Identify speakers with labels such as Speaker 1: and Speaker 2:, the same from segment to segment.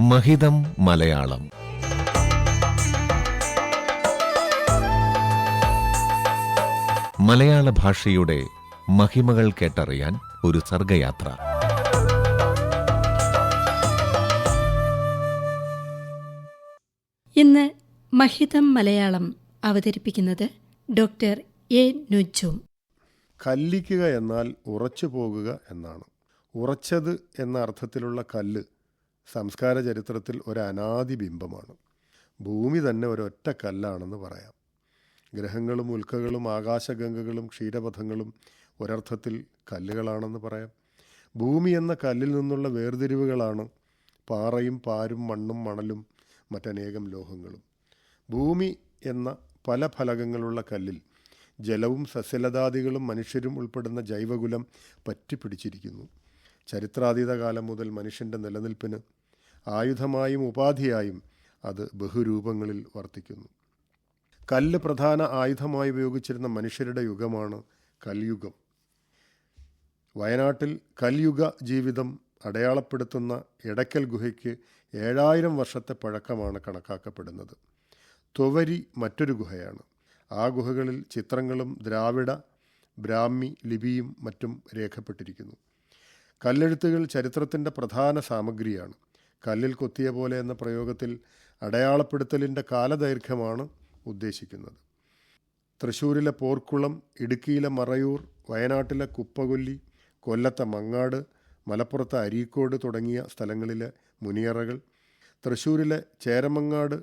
Speaker 1: മഹിതം മലയാളം. മലയാള ഭാഷയുടെ മഹിമകൾ കേട്ടറിയാൻ ഒരു സർഗയാത്ര.
Speaker 2: ഇന്ന് മഹിതം മലയാളം അവതരിപ്പിക്കുന്നത് ഡോക്ടർ എ നുജും.
Speaker 3: കല്ലിക്കുക എന്നാൽ ഉറച്ചു പോകുക എന്നാണ്. ഉറച്ചത് എന്ന അർത്ഥത്തിലുള്ള കല്ല് സംസ്കാര ചരിത്രത്തിൽ ഒരു അനാദി ബിംബമാണ്. ഭൂമി തന്നെ ഒരൊറ്റ കല്ലാണെന്ന് പറയാം. ഗ്രഹങ്ങളും ഉൽക്കകളും ആകാശഗംഗകളും ക്ഷീരപഥങ്ങളും ഒരർത്ഥത്തിൽ കല്ലുകളാണെന്ന് പറയാം. ഭൂമി എന്ന കല്ലിൽ നിന്നുള്ള വേർതിരിവുകളാണ് പാറയും പാരും മണ്ണും മണലും മറ്റനേകം ലോഹങ്ങളും. ഭൂമി എന്ന പല ഫലകങ്ങളുള്ള കല്ലിൽ ജലവും സസ്യലതാദികളും മനുഷ്യരും ഉൾപ്പെടുന്ന ജൈവകുലം പറ്റിപ്പിടിച്ചിരിക്കുന്നു. ചരിത്രാതീത കാലം മുതൽ മനുഷ്യന്റെ നിലനിൽപ്പിന് ആയുധമായും ഉപാധിയായും അത് ബഹുരൂപങ്ങളിൽ വർത്തിക്കുന്നു. കല്ല് പ്രധാന ആയുധമായി ഉപയോഗിച്ചിരുന്ന മനുഷ്യരുടെ യുഗമാണ് കൽയുഗം. വയനാട്ടിൽ കൽയുഗ ജീവിതം അടയാളപ്പെടുത്തുന്ന എടക്കൽ ഗുഹയ്ക്ക് ഏഴായിരം വർഷത്തെ പഴക്കമാണ് കണക്കാക്കപ്പെടുന്നത്. തൊവരി മറ്റൊരു ഗുഹയാണ്. ആ ഗുഹകളിൽ ചിത്രങ്ങളും ദ്രാവിഡ ബ്രാഹ്മി ലിപിയും മറ്റും രേഖപ്പെട്ടിരിക്കുന്നു. കല്ലെഴുത്തുകൾ ചരിത്രത്തിന്റെ പ്രധാന സാമഗ്രിയാണ്. കല്ലിൽ കൊത്തിയ പോലെ എന്ന പ്രയോഗത്തിൽ അടയാളപ്പെടുത്തലിന്റെ കാലദൈർഘ്യമാണ് ഉദ്ദേശിക്കുന്നത്. തൃശ്ശൂരിലെ പോർക്കുളം ഇടുക്കിയിലെ മറയൂർ വയനാട്ടിലെ കുപ്പകൊല്ലി കൊല്ലത്തെ മങ്ങാട് മലപ്പുറത്തെ അരീക്കോട് തുടങ്ങിയ സ്ഥലങ്ങളിലെ മുനിയറകൾ തൃശ്ശൂരിലെ ചേരമങ്ങാട്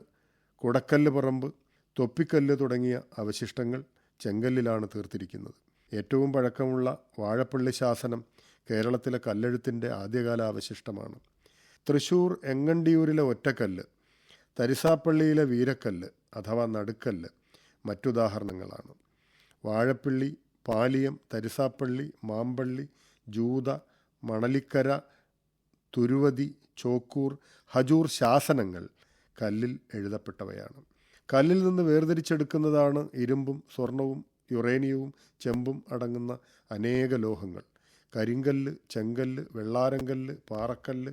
Speaker 3: കുടക്കല്ല് പറമ്പ് തൊപ്പിക്കല്ല് തുടങ്ങിയ അവശിഷ്ടങ്ങൾ ചെങ്കല്ലിലാണ് തീർത്തിരിക്കുന്നത്. ഏറ്റവും പഴക്കമുള്ള വാഴപ്പള്ളി ശാസനം കേരളത്തിലെ കല്ലെഴുത്തിന്റെ ആദ്യകാല അവശിഷ്ടമാണ്. തൃശ്ശൂർ എങ്ങണ്ടിയൂരിലെ ഒറ്റക്കല്ല് തരിസാപ്പള്ളിയിലെ വീരക്കല്ല് അഥവാ നടുക്കല്ല് മറ്റുദാഹരണങ്ങളാണ്. വാഴപ്പിള്ളി പാലിയം തരിസാപ്പള്ളി മാമ്പള്ളി ജൂത മണലിക്കര തുരുവതി ചോക്കൂർ ഹജൂർ ശാസനങ്ങൾ കല്ലിൽ എഴുതപ്പെട്ടവയാണ്. കല്ലിൽ നിന്ന് വേർതിരിച്ചെടുക്കുന്നതാണ് ഇരുമ്പും സ്വർണവും യുറേനിയവും ചെമ്പും അടങ്ങുന്ന അനേക ലോഹങ്ങൾ. കരിങ്കല്ല് ചെങ്കല്ല് വെള്ളാരങ്കല്ല് പാറക്കല്ല്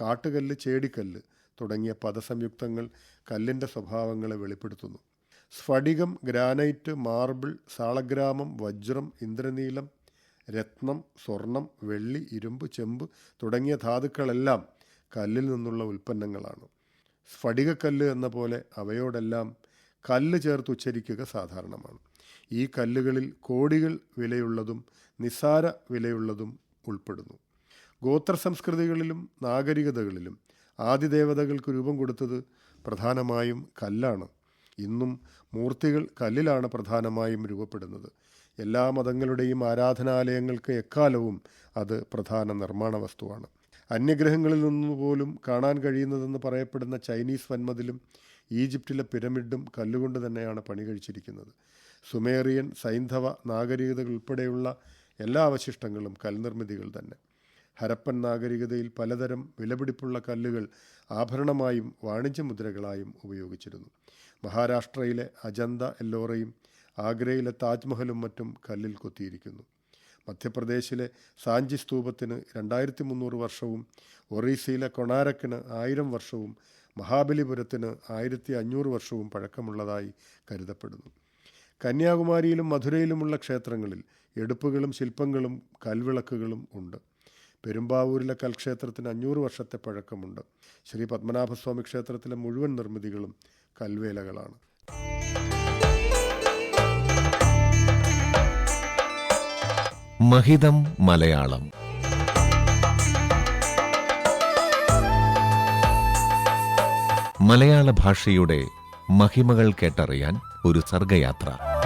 Speaker 3: കാട്ടുകല്ല് ചേടിക്കല്ല് തുടങ്ങിയ പദസംയുക്തങ്ങൾ കല്ലിന്റെ സ്വഭാവങ്ങളെ വെളിപ്പെടുത്തുന്നു. സ്ഫടികം ഗ്രാനൈറ്റ് മാർബിൾ സാളഗ്രാമം വജ്രം ഇന്ദ്രനീലം രത്നം സ്വർണം വെള്ളി ഇരുമ്പ് ചെമ്പ് തുടങ്ങിയ ധാതുക്കളെല്ലാം കല്ലിൽ നിന്നുള്ള ഉൽപ്പന്നങ്ങളാണ്. സ്ഫടികക്കല്ല് എന്ന പോലെ അവയോടെല്ലാം കല്ല് ചേർത്ത് ഉച്ചരിക്കുക സാധാരണമാണ്. ഈ കല്ലുകളിൽ കോടികൾ വിലയുള്ളതും നിസ്സാര വിലയുള്ളതും ഉൾപ്പെടുന്നു. ഗോത്ര സംസ്കൃതികളിലും നാഗരികതകളിലും ആദിദേവതകൾക്ക് രൂപം കൊടുത്തത് പ്രധാനമായും കല്ലാണ്. ഇന്നും മൂർത്തികൾ കല്ലിലാണ് പ്രധാനമായും രൂപപ്പെടുന്നത്. എല്ലാ മതങ്ങളുടെയും ആരാധനാലയങ്ങൾക്ക് എക്കാലവും അത് പ്രധാന നിർമ്മാണ വസ്തുവാണ്. അന്യഗ്രഹങ്ങളിൽ നിന്ന് പോലും കാണാൻ കഴിയുന്നതെന്ന് പറയപ്പെടുന്ന ചൈനീസ് വൻമതിലും ഈജിപ്തിലെ പിരമിഡും കല്ലുകൊണ്ട് തന്നെയാണ് പണി കഴിച്ചിരിക്കുന്നത്. സുമേറിയൻ സൈന്ധവ നാഗരികതകൾ ഉൾപ്പെടെയുള്ള എല്ലാ അവശിഷ്ടങ്ങളും കൽനിർമ്മിതികൾ തന്നെ. ഹരപ്പൻ നാഗരികതയിൽ പലതരം വിലപിടിപ്പുള്ള കല്ലുകൾ ആഭരണമായും വാണിജ്യ മുദ്രകളായും ഉപയോഗിച്ചിരുന്നു. മഹാരാഷ്ട്രയിലെ അജന്ത എല്ലോറയും ആഗ്രയിലെ താജ്മഹലും മറ്റും കല്ലിൽ കൊത്തിയിരിക്കുന്നു. മധ്യപ്രദേശിലെ സാഞ്ചി സ്തൂപത്തിന് രണ്ടായിരത്തി മുന്നൂറ് വർഷവും ഒറീസയിലെ കൊണാരക്കിന് ആയിരം വർഷവും മഹാബലിപുരത്തിന് ആയിരത്തി അഞ്ഞൂറ് വർഷവും പഴക്കമുള്ളതായി കരുതപ്പെടുന്നു. കന്യാകുമാരിയിലും മധുരയിലുമുള്ള ക്ഷേത്രങ്ങളിൽ എടുപ്പുകളും ശില്പങ്ങളും കൽവിളക്കുകളും ഉണ്ട്. പെരുമ്പാവൂരിലെ കൽക്ഷേത്രത്തിന് അഞ്ഞൂറ് വർഷത്തെ പഴക്കമുണ്ട്. ശ്രീ പത്മനാഭസ്വാമി ക്ഷേത്രത്തിലെ മുഴുവൻ നിർമ്മിതികളും കൽവേലകളാണ്.
Speaker 1: മഹിതം മലയാളം. മലയാള ഭാഷയുടെ മഹിമകൾ കേട്ടറിയാൻ ഒരു സർഗയാത്ര.